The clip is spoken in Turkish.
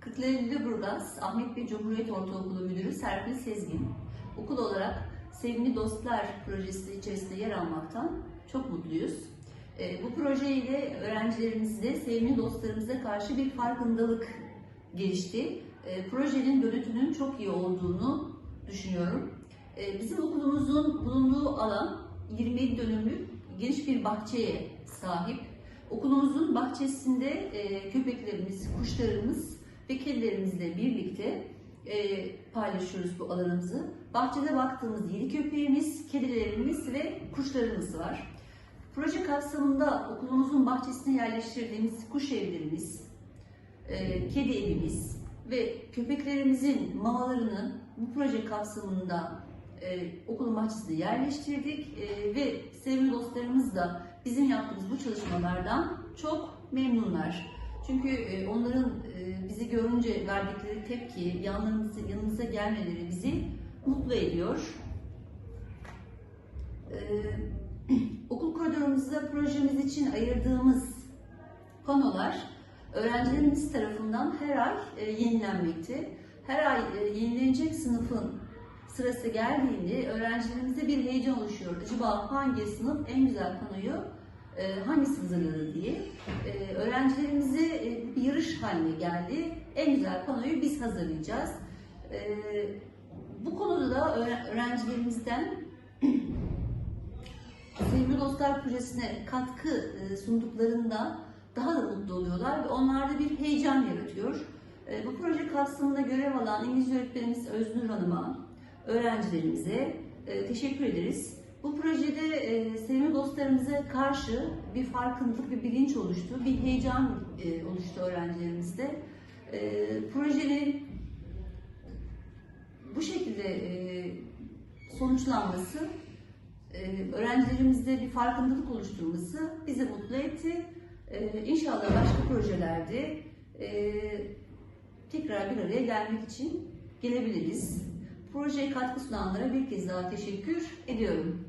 Kırklareli Lüleburgaz Ahmet Bey Cumhuriyet Ortaokulu Müdürü Serpil Sezgin. Okul olarak Sevimli Dostlar projesi içerisinde yer almaktan çok mutluyuz. E, bu projeyle öğrencilerimizde sevimli dostlarımıza karşı bir farkındalık gelişti. E, projenin dönütünün çok iyi olduğunu düşünüyorum. E, bizim okulumuzun bulunduğu alan 27 dönümlük geniş bir bahçeye sahip. Okulumuzun bahçesinde e, köpeklerimiz, kuşlarımız ve kedilerimizle birlikte e, paylaşıyoruz bu alanımızı. Bahçede baktığımız 7 köpeğimiz, kedilerimiz ve kuşlarımız var. Proje kapsamında okulumuzun bahçesine yerleştirdiğimiz kuş evlerimiz, e, kedi evimiz ve köpeklerimizin mamalarını bu proje kapsamında e, okulun bahçesine yerleştirdik e, ve sevgili dostlarımız da bizim yaptığımız bu çalışmalardan çok memnunlar. Çünkü e, onların e, bizi görünce verdikleri tepki, yanlarımıza, yanımıza gelmeleri bizi mutlu ediyor. E, okul koridorumuzda projemiz için ayırdığımız panolar öğrencilerimiz tarafından her ay yenilenmekte. Her ay yenilenecek sınıfın sırası geldiğinde öğrencilerimizde bir heyecan oluşuyor. Acaba hangi sınıf en güzel panoyu e, hangisi hazırladı diye. E, öğrencilerimize e, bir yarış haline geldi. En güzel panoyu biz hazırlayacağız. E, bu konuda da öğren- öğrencilerimizden Sevgili Dostlar Projesi'ne katkı e, sunduklarında daha da mutlu oluyorlar ve onlarda bir heyecan yaratıyor. E, Bu proje kapsamında görev alan İngilizce öğretmenimiz Öznur Hanım'a, öğrencilerimize e, teşekkür ederiz. Bu projede e, sevgili dostlarımıza karşı bir farkındalık, bir bilinç oluştu, bir heyecan e, oluştu öğrencilerimizde. E, Projenin bu şekilde e, sonuçlanması öğrencilerimizde bir farkındalık oluşturması bizi mutlu etti. E, İnşallah başka projelerde tekrar bir araya gelmek için gelebiliriz. Projeye katkı sunanlara bir kez daha teşekkür ediyorum.